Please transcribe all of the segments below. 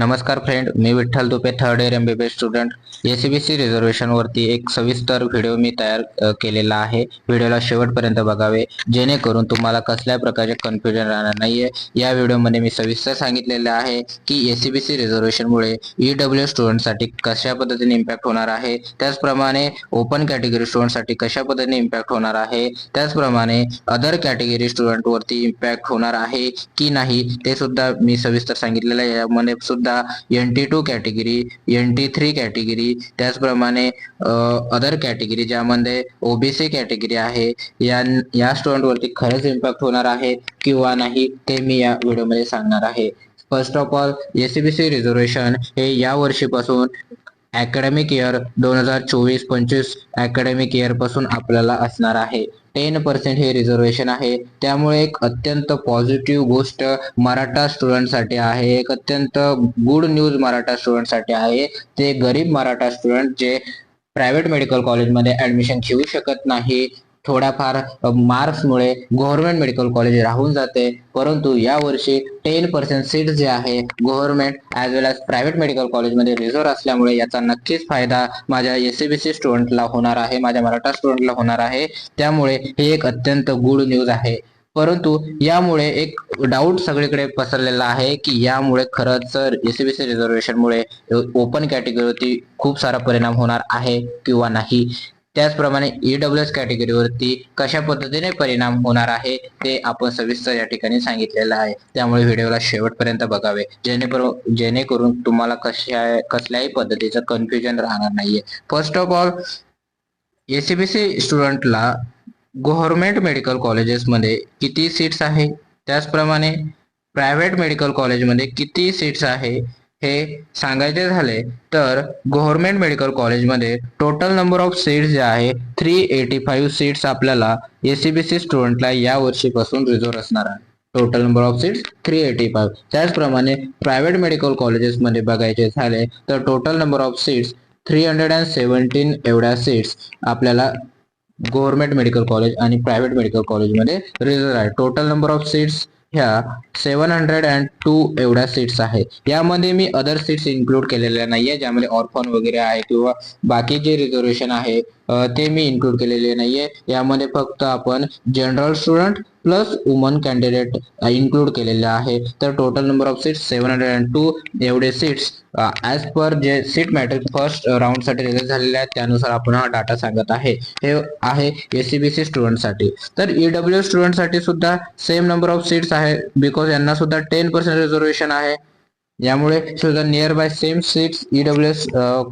नमस्कार friend me Vitthal Dupe third year M B B student A C B C रिझर्वेशनवरती एक सविस्तर video मी तयार केलेला आहे. व्हिडिओला शेवटपर्यंत बघावे. जेणेकरून तुम्हाला कसल्याही प्रकारचे कन्फ्युजन राहणार नाहीये. या व्हिडिओमध्ये मी सविस्तर सांगितलेले आहे की ए सी बी सी रिझर्वेशनमुळे ई डब्ल्यू स्टुडंटसाठी कशा पद्धतीने इम्पॅक्ट होणार आहे. त्याचप्रमाणे ओपन कॅटेगरी स्टुडंटसाठी कशा पद्धतीने इम्पॅक्ट होणार आहे. त्याचप्रमाणे अदर कॅटेगरी स्टुडंटवरती इम्पॅक्ट होणार आहे की नाही ते सुद्धा मी सविस्तर सांगितलेलं आहे. यामध्ये सुद्धा N T two category N T three category त्याचप्रमाणे अदर कॅटेगरी ज्यामध्ये ओबीसी कॅटेगरी आहे या या स्टुडंटवरती खरंच इम्पॅक्ट होणार आहे किंवा नाही ते मी या व्हिडिओमध्ये सांगणार आहे. First of all ACBC reservation हे या वर्षीपासून अकॅडमिक इयर दोन हजार चोवीस पंचवीस अकॅडमिक इयरपासून आपल्याला असणार आहे. टेन पर्सेंट हे रिझर्वेशन आहे. त्यामुळे एक अत्यंत पॉझिटिव्ह गोष्ट मराठा स्टुडंटसाठी आहे. एक अत्यंत गुड न्यूज मराठा स्टुडंटसाठी आहे. ते गरीब मराठा स्टुडंट जे प्रायव्हेट मेडिकल कॉलेजमध्ये ऍडमिशन घेऊ शकत नाही. थोड्याफार मार्क्समुळे गव्हर्नमेंट मेडिकल कॉलेज राहून जाते. परंतु या वर्षी टेन पर्सेंट सीट जे आहे government as well as private medical कॉलेजमध्ये रिझर्व असल्यामुळे याचा नक्कीच फायदा माझ्या एससीबीसी स्टुडंटला होणार आहे माझ्या मराठा स्टुडंटला होणार आहे. त्यामुळे हे एक अत्यंत गुड न्यूज आहे. परंतु यामुळे एक डाऊट सगळीकडे पसरलेला आहे की यामुळे खरंच एसीबीसी रिझर्वेशनमुळे ओपन कॅटेगरीवरती खूप सारा परिणाम होणार आहे किंवा नाही. त्याचप्रमाणे ईडब्ल्यू एस कॅटेगरीवरती कशा पद्धतीने परिणाम होणार आहे ते आपण सविस्तर या ठिकाणी सांगितलेलं आहे. त्यामुळे व्हिडिओला शेवटपर्यंत बघावे. जेणेकरून जेणेकरून तुम्हाला कशा कसल्याही पद्धतीचं कन्फ्युजन राहणार नाहीये. फर्स्ट ऑफ ऑल एसीबीसी स्टुडंटला गव्हर्नमेंट मेडिकल कॉलेजेसमध्ये किती सीट्स आहे? त्याचप्रमाणे प्रायव्हेट मेडिकल कॉलेजमध्ये किती सीट्स आहे? हे सांगायचे झाले तर गव्हर्नमेंट मेडिकल कॉलेजमध्ये टोटल नंबर ऑफ सीट्स जे आहे थ्री एटी फाईव्ह सीट्स आपल्याला एसीबीसी स्टुडंटला या वर्षीपासून रिझर्व असणार आहे. Total number of seats three eighty five त्याचप्रमाणे प्रायव्हेट मेडिकल कॉलेजेसमध्ये बघायचे झाले तर total number of seats three hundred and seventeen एवढ्या सीट्स आपल्याला गव्हर्नमेंट मेडिकल कॉलेज आणि प्रायव्हेट मेडिकल कॉलेजमध्ये रिझर्व आहे. टोटल नंबर ऑफ सीट्स ह्या सेवन हंड्रेड अँड टू एवढ्या सीट्स आहेत. यामध्ये मी अदर सीट्स इन्क्लूड केलेल्या नाहीये ज्यामध्ये ऑर्फन वगैरे आहे किंवा बाकी जे रिझर्वेशन आहे ते मी इन्क्लूड केलेले नाहीये. यामध्ये फक्त आपण general student plus woman candidate include केलेले आहे. तर total number of seats seven hundred and two एवढे सीट्स ॲज पर जे सीट मॅट्रिक फर्स्ट राऊंडसाठी रिलीज झालेले आहेत त्यानुसार आपण हा डाटा सांगत आहे. हे आहे एसीबीसी स्टुडंटसाठी. तर ईडब्ल्यू स्टुडंटसाठी सुद्धा सेम नंबर ऑफ सीट्स आहे बिकॉज यांना सुद्धा टेन पर्सेंट रिझर्वेशन आहे. यामुळे सुद्धा near by same seats EW S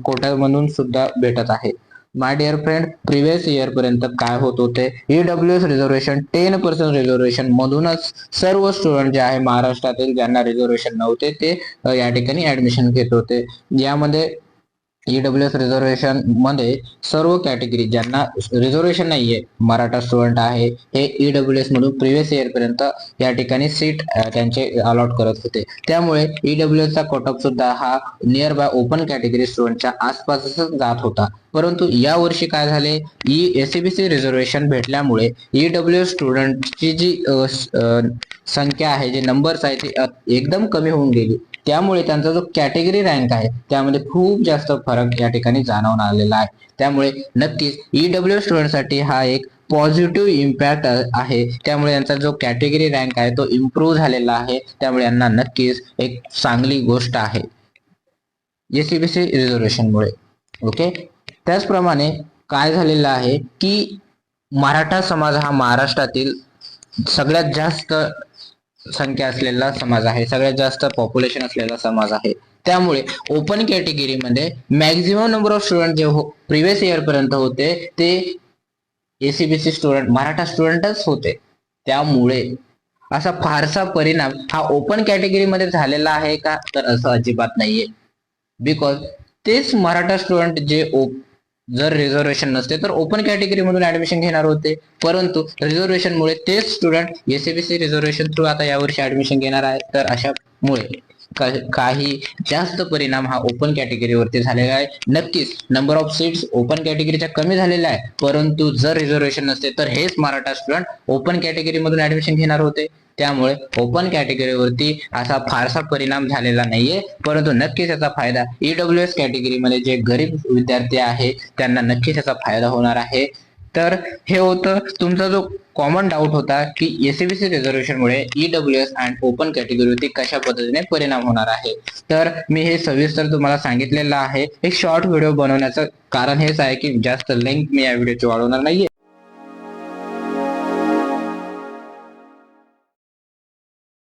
कोट्यामधून सुद्धा भेटत आहे. My dear friend previous year पर्यंत काय होत होते? EW S reservation ten percent reservation मधूनच सर्व स्टुडंट जे आहे महाराष्ट्रातील ज्यांना रिझर्वेशन नव्हते ते या ठिकाणी ऍडमिशन घेत होते. यामध्ये ईडब्ल्यू एस रिझर्वेशनमध्ये सर्व कॅटेगरी ज्यांना रिझर्वेशन नाहीये मराठा स्टुडंट आहे हे ईडब्ल्यू एस मधून प्रिव्हियस इयर पर्यंत या ठिकाणी सीट त्यांचे अलॉट करत होते. त्यामुळे ईडब्ल्यू एस चा कट ऑफ सुद्धा हा नियर बाय ओपन कॅटेगरी स्टुडंटच्या आसपासच जात होता. परंतु या वर्षी काय झाले? ई एसीबीसी रिझर्वेशन भेटल्यामुळे ईडब्ल्यू स्टुडंटची जी संख्या आहे जे नंबर्स आहे ती एकदम कमी होऊन गेली. त्यामुळे त्यांचा जो कॅटेगरी रँक आहे त्यामध्ये खूप जास्त फरक या ठिकाणी जाणवून आलेला आहे. त्यामुळे नक्कीच ईडब्ल्यू स्टुडंटसाठी हा एक पॉझिटिव्ह इम्पॅक्ट आहे. त्यामुळे यांचा जो कॅटेगरी रँक आहे तो इम्प्रूव्ह झालेला आहे. त्यामुळे यांना नक्कीच एक चांगली गोष्ट आहे. एसीबीसी रिझर्वेशनमुळे ओके त्याचप्रमाणे काय झालेलं आहे की मराठा समाज हा महाराष्ट्रातील सगळ्यात जास्त संख्या असलेला समाज आहे सगळ्यात जास्त पॉप्युलेशन असलेला समाज आहे. त्यामुळे ओपन कॅटेगरीमध्ये मॅक्झिमम नंबर ऑफ स्टुडंट जे हो प्रिव्हियस इयर पर्यंत होते ते एसीबीसी स्टुडंट मराठा स्टुडंटच होते. त्यामुळे असा फारसा परिणाम हा ओपन कॅटेगरीमध्ये झालेला आहे का? तर असं अजिबात नाहीये. बिकॉज तेच मराठा स्टुडंट जे जर रिझर्वेशन नसते तर ओपन कॅटेगरी मधून ऍडमिशन घेणार होते. परंतु रिझर्वेशन मुळे तेच स्टुडंट एसीबीसी रिझर्वेशन थ्रू आता यावर्षी ऍडमिशन घेणार आहे. तर अशामुळे काही जास्त परिणाम हा ओपन कॅटेगरीवरती झालेला आहे. नक्कीच नंबर ऑफ सीट्स ओपन कॅटेगरीच्या कमी झालेल्या आहे परंतु जर रिझर्वेशन नसते तर हेच मराठा स्टुडंट ओपन कॅटेगरीमधून ऍडमिशन घेणार होते. त्यामुळे ओपन कॅटेगरीवरती असा फारसा परिणाम झालेला नाहीये. परंतु नक्कीच याचा फायदा ईडब्ल्यू एस कॅटेगरीमध्ये जे गरीब विद्यार्थी आहे त्यांना नक्कीच याचा फायदा होणार आहे. तर हे होतं तुमचा जो कॉमन डाऊट होता की एसीबीसी रिझर्वेशन मुळे ईडब्ल्यू एस अँड ओपन कॅटेगरीवरती कशा पद्धतीने परिणाम होणार आहे. तर मी हे सविस्तर तुम्हाला सांगितलेलं आहे. एक शॉर्ट व्हिडिओ बनवण्याचं कारण हेच आहे की जास्त लिंक मी या व्हिडिओची वाढवणार नाहीये.